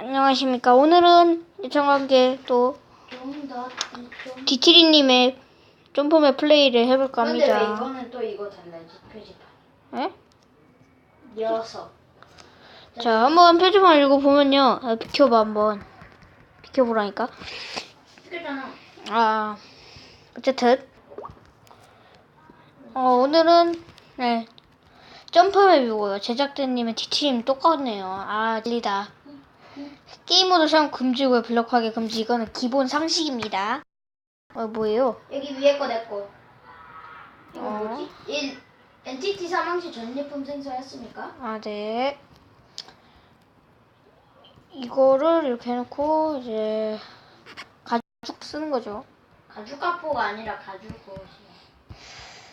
안녕하십니까. 오늘은 예전과 함께 또. 디티리님의 점프맨 플레이를 해볼까 근데 왜 합니다. 이거는 또 이거 달라지 표지판. 예? 녀석. 자, 한번 표지판 읽어보면요. 아, 비켜봐, 한번. 비켜보라니까. 그잖아. 아, 어쨌든. 어, 오늘은, 네. 점프맵이고요. 제작자님의 디티림 똑같네요. 아, 들리다. 게임 모드 사용 금지고요. 블록하기 금지. 이거는 기본 상식입니다. 어, 뭐예요? 여기 위에 거 내 거. 이거 어. 뭐지? 일 NTT 사망시 전리품 생성했습니까? 아, 네. 이거를 이렇게 해놓고, 이제, 가죽 쓰는 거죠. 가죽 가포가 아니라 가죽 것이야.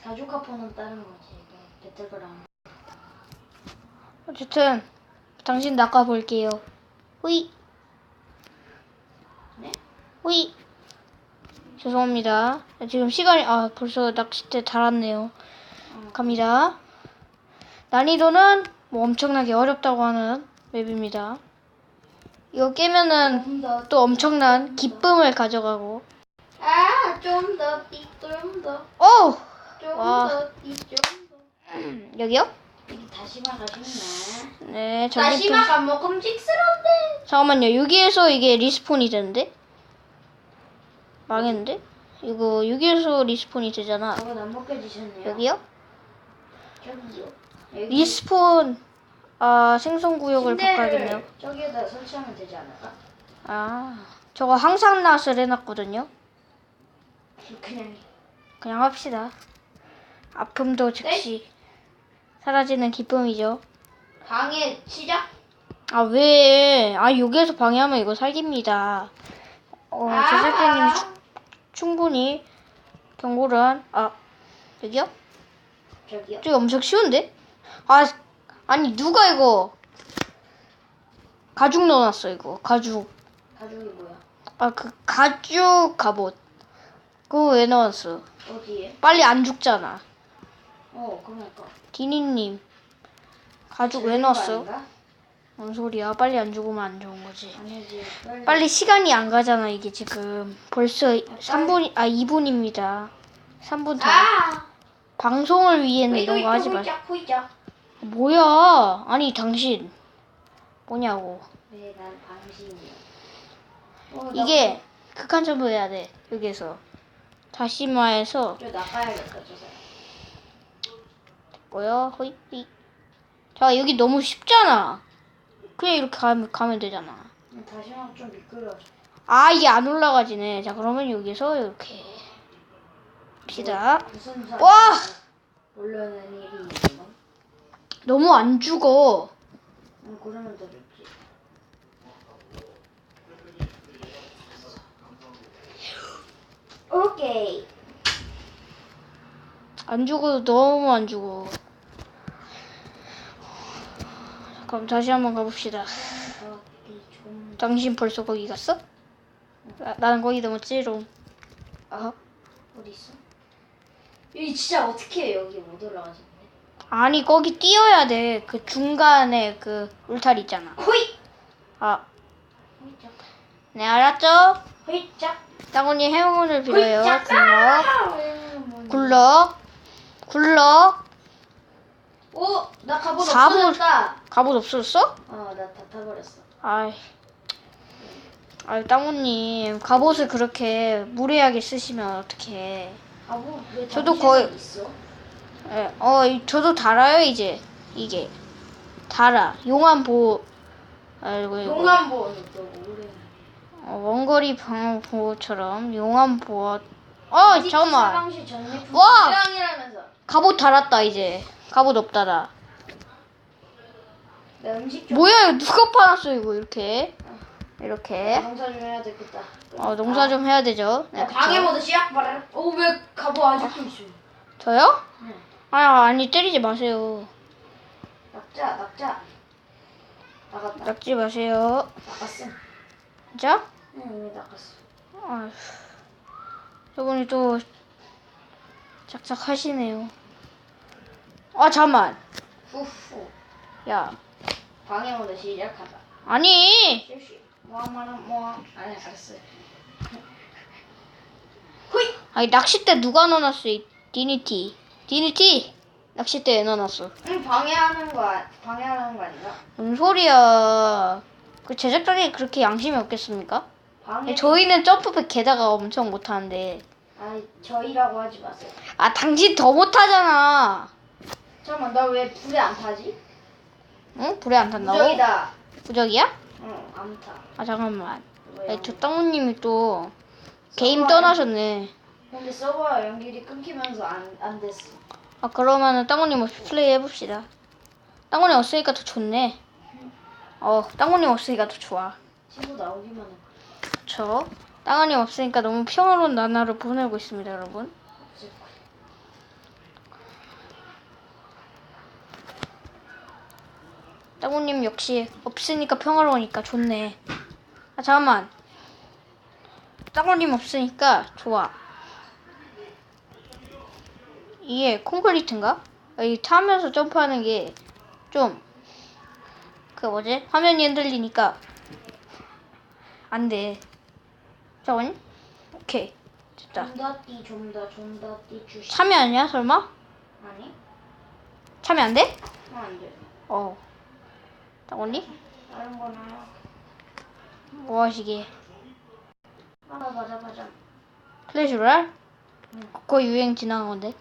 가죽 가포는 다른 거지. 이거 배틀그라운드. 어쨌든, 당신 낚아볼게요. 후이, 네? 후이. 죄송합니다. 지금 시간이, 아, 벌써 낚싯대 달았네요. 어. 갑니다. 난이도는 뭐 엄청나게 어렵다고 하는 맵입니다. 이거 깨면은 또 엄청난 기쁨을 가져가고. 아, 좀 더, 좀 더, 오! 좀 와. 더, 좀 더. 여기요? 다시마가 쉽네. 네, 전리품. 다시마가 먹음직스러운데. 잠깐만요. 여기에서 이게 리스폰이 되는데? 망했는데? 이거 여기에서 리스폰이 되잖아. 저건 안 먹혀지셨네요. 여기요? 저기요. 여기 리스폰 아 생성 구역을 바꿔야겠네요. 침대를 저기에다 설치하면 되지 않을까? 아 저거 항상 낫을 해놨거든요. 그냥 그냥 합시다. 아픔도 즉시 사라지는 기쁨이죠. 방해 시작. 아 왜? 아 여기에서 방해하면 이거 사기입니다. 어 아. 제작자님이 충- 충분히 경고를 한. 아 여기요? 저기요. 저기 엄청 쉬운데? 아, 아니 누가 이거 가죽 넣어놨어 이거 가죽. 가죽이 뭐야? 아 그 가죽 갑옷. 그거 왜 넣었어? 어디에? 빨리 안 죽잖아. 어, 그러니까. 디니님 가죽 왜 넣었어? 아닌가? 뭔 소리야? 빨리 안 죽으면 안 좋은 거지. 아니지. 빨리. 빨리 시간이 안 가잖아 이게 지금 벌써 3분 아 2분입니다. 3분 다. 아! 방송을 위해는 왜 이런 거 하지 마. 뭐야? 아니 당신 뭐냐고. 네, 난 방심이야. 어, 나 이게 극한 점프 해야 돼 여기서 다시마에서 저 나가야겠다, 저 사람. 뭐야 호이 호이. 자 여기 너무 쉽잖아 그냥 이렇게 가면, 가면 되잖아 음, 다시 한번 좀 미끄러져. 아 이게 안 올라가지네 자 그러면 여기서 이렇게 합시다 무슨 사람? 와! 올려는 일이 있는 건? 너무 안 죽어 음, 그러면 더 좋지. 오케이. 안 죽어도 너무 안 죽어 그럼 다시 한번 가봅시다. 당신 벌써 거기 갔어? 나, 나는 거기 넘었지롱 어? 어디 있어? 여기 진짜 어떻게 해 여기 못 올라가지? 아니 거기 뛰어야 돼 그 중간에 그 울타리 있잖아 호이. 아. 네 알았죠? 호이짝. 땅언니 행운을 빌어요. 아! 굴러, 굴러. 오, 나 갑옷 사본- 없어졌다. 갑옷 없어졌어? 어, 나 다 타버렸어. 아이, 아이 땅언님 갑옷을 그렇게 무례하게 쓰시면 어떡해? 갑옷 왜 저도 거의- 있어? 예, 어, 이- 저도 달아요 이제 이게 달아. 용암 보호. 아이고 이거. 용암 보호는 또 모르네. 어, 원거리 방어 보호처럼 용암 보호. 어 잠깐만. 사방시 와! 고양이라면서. 갑옷 달았다 이제. 갑옷 없다 나. 나 음식 좀. 뭐야 이거 누가 팔았어 이거 이렇게 이렇게 농사 좀 해야 되겠다. 어 농사 좀 해야 되죠 네, 야, 그쵸. 방해 모드 시작 바라. 오왜 갑옷 아직도 있어? 저요? 응. 아 아니 때리지 마세요 낙자 낙자. 나갔다. 낚지 마세요 나갔어. 진짜? 응, 왜 나갔어? 아휴 저분이 또 작작하시네요 아 잠만 후후. 야 방해 모드 시작하다. 아니 실시. 뭐 말은 뭐. 아니 낚싯대 누가 넣어놨어 이 디니티 디니티 낚싯대에 넣어놨어 응 방해하는 거 아- 방해하는 거 아닌가? 뭔 소리야 그 제작자들이 그렇게 양심이 없겠습니까? 방해. 저희는 점프백 게다가 엄청 못하는데 아니 저희라고 하지 마세요. 아 당신 더 못하잖아 잠깐만 나 왜 불에 안 타지? 응? 불에 안 탄다고? 무적이다. 부적이야? 응 안 타. 아 잠깐만 왜? 아니, 저 땅우님이 또 게임 서버 떠나셨네 근데 서버 연결이 끊기면서 안 안 됐어. 아 그러면은 땅우님 없이 플레이 해봅시다 땅우님 없으니까 더 좋네 어 땅우님 없으니까 더 좋아 친구 나오기만 해. 그쵸 땅우님 없으니까 너무 평화로운 나날을 보내고 있습니다 여러분. 땅우님 역시 없으니까 평화로우니까 좋네 아 잠깐만 땅우님 없으니까 좋아 이게 콘크리트인가? 아, 이 타면서 점프하는 게 좀 그 뭐지? 화면이 흔들리니까 안 돼 잠깐만 오케이 됐다 좀더띠 좀더 좀더띠 주시. 참여 아니야 설마? 아니? 참여 안 돼? 어, 안 돼. 어 땅우님? 다른 거나. 뭐 하시게 하나 맞아 맞아. 클래시로얄? 그거 유행 지나간 건데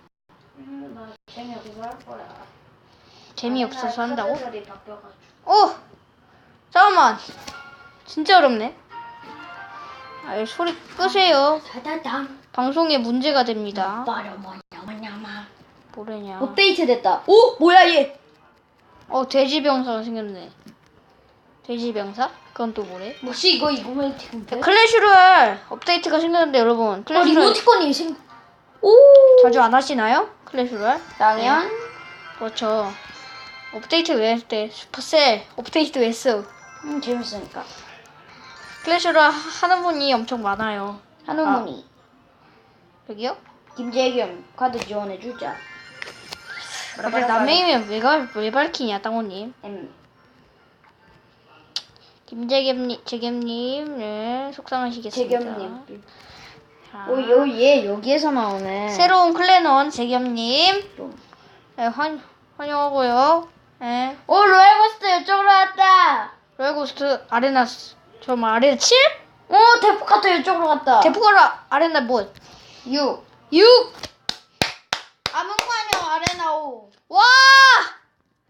음, 나 재미없어서 할 거야. 재미없어서 아니, 한다고? 오! 잠깐만 진짜 어렵네 아이 소리 끄세요. 방송에 문제가 됩니다 뭐냐마. 뭐래냐 업데이트 됐다. 오 뭐야 얘? 어 돼지병사가 생겼네 돼지병사? 그건 또 뭐래? 뭐지 이거 이거메이티콘데? 클래시로얄 업데이트가 생겼는데 여러분 어 클래시로얄 리모티콘이 생. 오. 자주 안 하시나요? 클래시로얄? 당연. 그렇죠 업데이트 왜 했대 슈퍼셀 업데이트 왜 했어 음 재밌으니까. 클래시로얄 하는 분이 엄청 많아요 한우문이 여기요? 김재겸 카드 지원해 주자. 갑자기 남매이면 왜, 가- 왜 밝히냐 땅호님 음. 김재겸님 재겸님 네 속상하시겠습니다 재겸님. 자, 오얘 여기에서 나오네. 새로운 클랜원 재겸님 좀. 네, 환, 환영하고요 네 오 로얄고스트 이쪽으로 왔다. 로얄고스트 아레나 스- 저뭐 아레나 7? 오 데프카토 이쪽으로 갔다. 데프가라 아레나 뭐 6. 6! 암흑마녀 아레나 5. 와!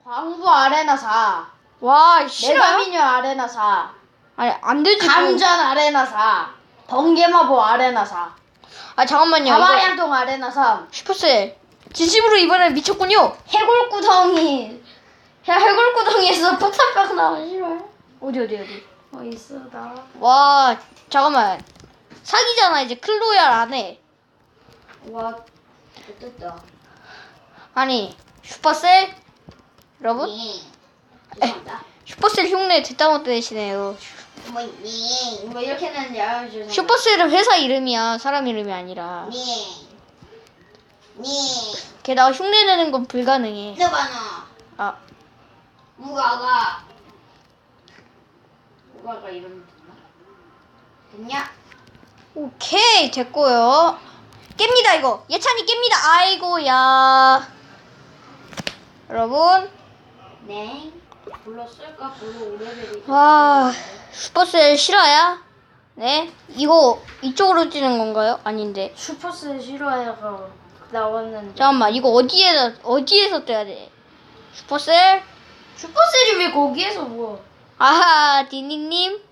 광부 아레나 4. 와 싫어요? 메가미녀 아레나 4. 아니 안 되지 그거. 감전 아레나 4. 번개마보 아레나 4. 아 잠깐만요 가마량동 아레나 3. 슈퍼셀 진심으로 이번에 미쳤군요 해골구덩이. 야 해골구덩이에서 폭탄병 나오면 싫어요? 어디 어디 어디 어 있어 나. 와 잠깐만 사기잖아 이제 클로얄 안해 와 됐다. 아니 슈퍼셀 여러분 예. 죄송합니다. 슈퍼셀 흉내 듣다 못되시네요 뭐, 예. 뭐 이렇게는 야 죄송합니다. 슈퍼셀은 회사 이름이야 사람 이름이 아니라 예. 예. 게다가 흉내 내는 건 불가능해 너봐나 아 무가가 무가가 이러면 됐나? 됐냐? 오케이 됐고요 깹니다 이거 예찬이 깹니다 아이고야 여러분 네. 불렀을까? 불러 오래되리. 와 슈퍼셀 실화야? 네 이거 이쪽으로 찌는 건가요? 아닌데 슈퍼셀 실화야가 나왔는데. 잠깐만 이거 어디에서 어디에서 떠야 돼? 슈퍼셀? 슈퍼셀이 왜 거기에서 뭐? 아하 디니님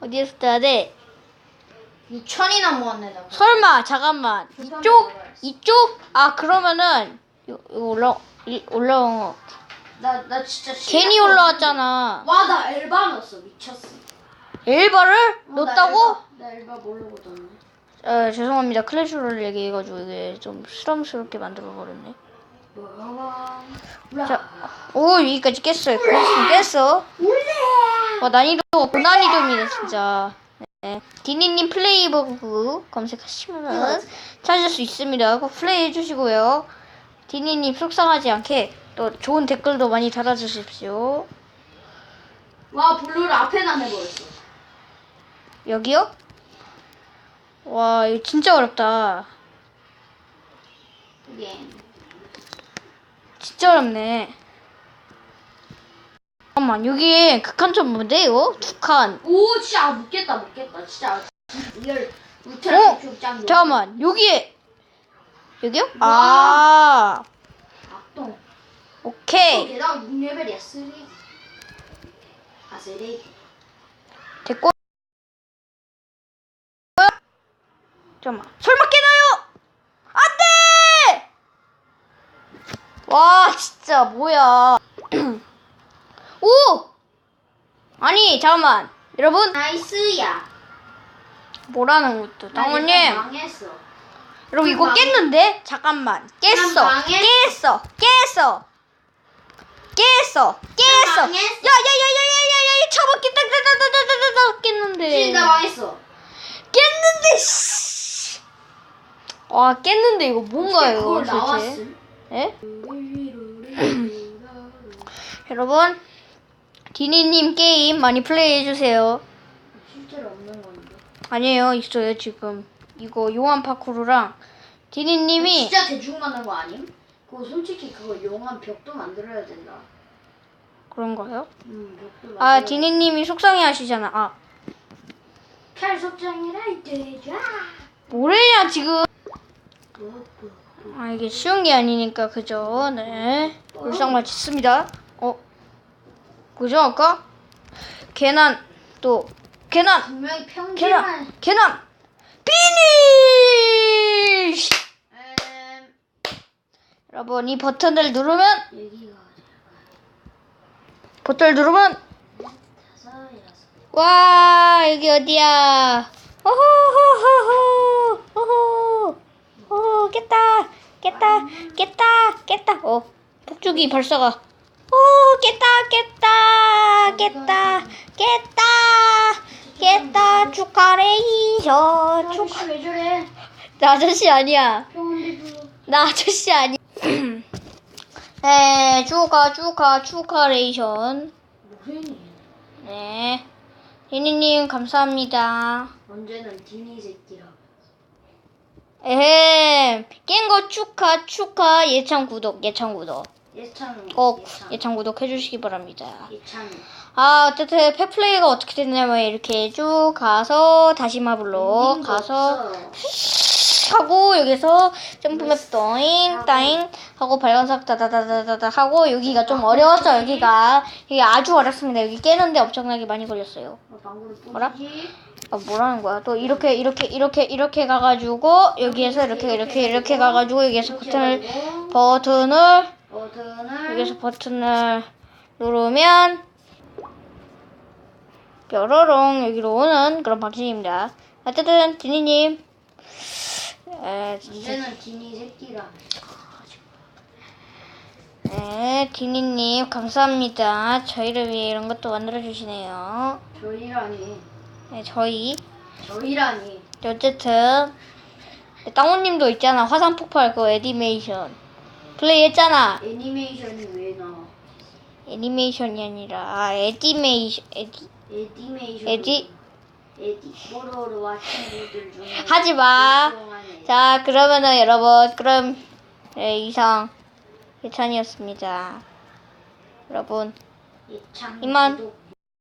어디에서 떠야 돼? 6천이나 모았네 나. 설마 잠깐만 이쪽 이쪽 아 그러면은 이거 올라 이- 올라온 거 나 나 진짜 괜히 올라왔잖아. 와 나 엘바 넣었어 미쳤어. 엘바를 어, 나 넣었다고? 엘바- 나 엘바 모르고 넣었네. 어, 죄송합니다 클래시를 얘기해가지고 이게 좀 실험스럽게 만들어 버렸네. 와. 자, 오 여기까지 깼어요. 깼어. 와 난이도 고난이도입니다 진짜. 네. 디니님 플레이버그 검색하시면 찾을 수 있습니다. 꼭 플레이 해주시고요. 디니님 속상하지 않게 또 좋은 댓글도 많이 달아주십시오. 와 블루를 앞에다 내버렸어. 여기요? 와, 이거 진짜 어렵다. 예. 진짜 어렵네. 잠깐만, 여기에 극한 점 뭔데요? 두 칸. 오 진짜 못 깼다 못 깼다 진짜 리얼 어? 우체국 족장 잠깐만, 여기에. 여기요? 아, 와. 악동. 어, 오케이. 게다가 6레벨이야 쓰레기. 아 쓰레기. 됐고. 잠깐만, 설마 깨나요? 안 돼! 와, 진짜, 뭐야. 오! 아니, 잠깐만. 여러분, 나이스야. 뭐라는 것도. 나 당원님. 망했어. 여러분 이거 망- 깼는데? 잠깐만 깼어 깼어 깼어 깼어 깼어. 야야야야야야야 쳐먹 깼다 깼다 깼는데 진짜 망했어. 깼는데 씨. 와 깼는데 이거 뭔가요 도대체. 예? 여러분 디니님 게임 많이 플레이해주세요 실제로 없는 건데. 아니에요 있어요 지금 이거 용암 파쿠르랑 디니님이 진짜 대충 만든 거 아님? 그거 솔직히 그거 용암 벽도 만들어야 된다. 그런가요? 음 벽도 아 만들어야 디니님이 속상해 하시잖아 아 칼석장이라 이때자. 뭐래냐 지금 뭐, 아 이게 쉬운 게 아니니까 그죠? 네. 불쌍말 짓습니다. 어? 그죠 아까? 괜한 또 괜한 분명히 괜한 평균만. 피니쉬! 음. 여러분 이 버튼을 누르면 여기가 버튼을 누르면. 와 여기 어디야? 오호호호호 오호 오호 깼다. 깼다. 깼다. 깼다. 어 폭죽이 발사가. 오 깼다. 깼다. 깼다. 깼다. 깼다. 축하레이션. 축하 아저씨 왜 저래? 나 아저씨 아니야. 나 아저씨 아니야 네 축하 축하 축하레이션? 네. 리니님 감사합니다. 언제는 디니 새끼라. 에헴 깬거 축하 축하 예찬 구독 예찬 구독 예찬. 꼭 예찬. 예찬 구독 해주시기 바랍니다 예찬. 아 어쨌든 펫플레이가 어떻게 됐냐면 이렇게 쭉 가서 다시마블로 엔딩도 가서 없어. 하고 여기서 점프맵 떠잉 따잉 하고 발광석 다다다다다다 하고 여기가 좀 어려웠죠 여기가 이게 아주 어렵습니다 여기 깨는데 엄청나게 많이 걸렸어요 어? 뿌리지. 아 뭐라는 거야 또 이렇게 이렇게 이렇게 이렇게 가가지고 여기에서 이렇게 이렇게 이렇게 가가지고 여기에서 버튼을 버튼을 여기서 버튼을 누르면 뾰로롱 여기로 오는 그런 방식입니다. 어쨌든 디니님 에, 진짜- 언제는 디니 새끼라. 네, 디니님 감사합니다. 저희를 위해 이런 것도 만들어 주시네요. 저희라니. 네, 저희 저희라니. 어쨌든 땅호님도 있잖아 화산 폭발 그 애니메이션 플레이 했잖아. 애니메이션이 왜 나와? 애니메이션이 아니라 아, 애니메이션 애니 애니메이션. 애디 뽀로로와 친구들 중에 하지 마. 자, 그러면은 여러분, 그럼 예, 이상 예찬이었습니다. 여러분, 예찬 이만. 구독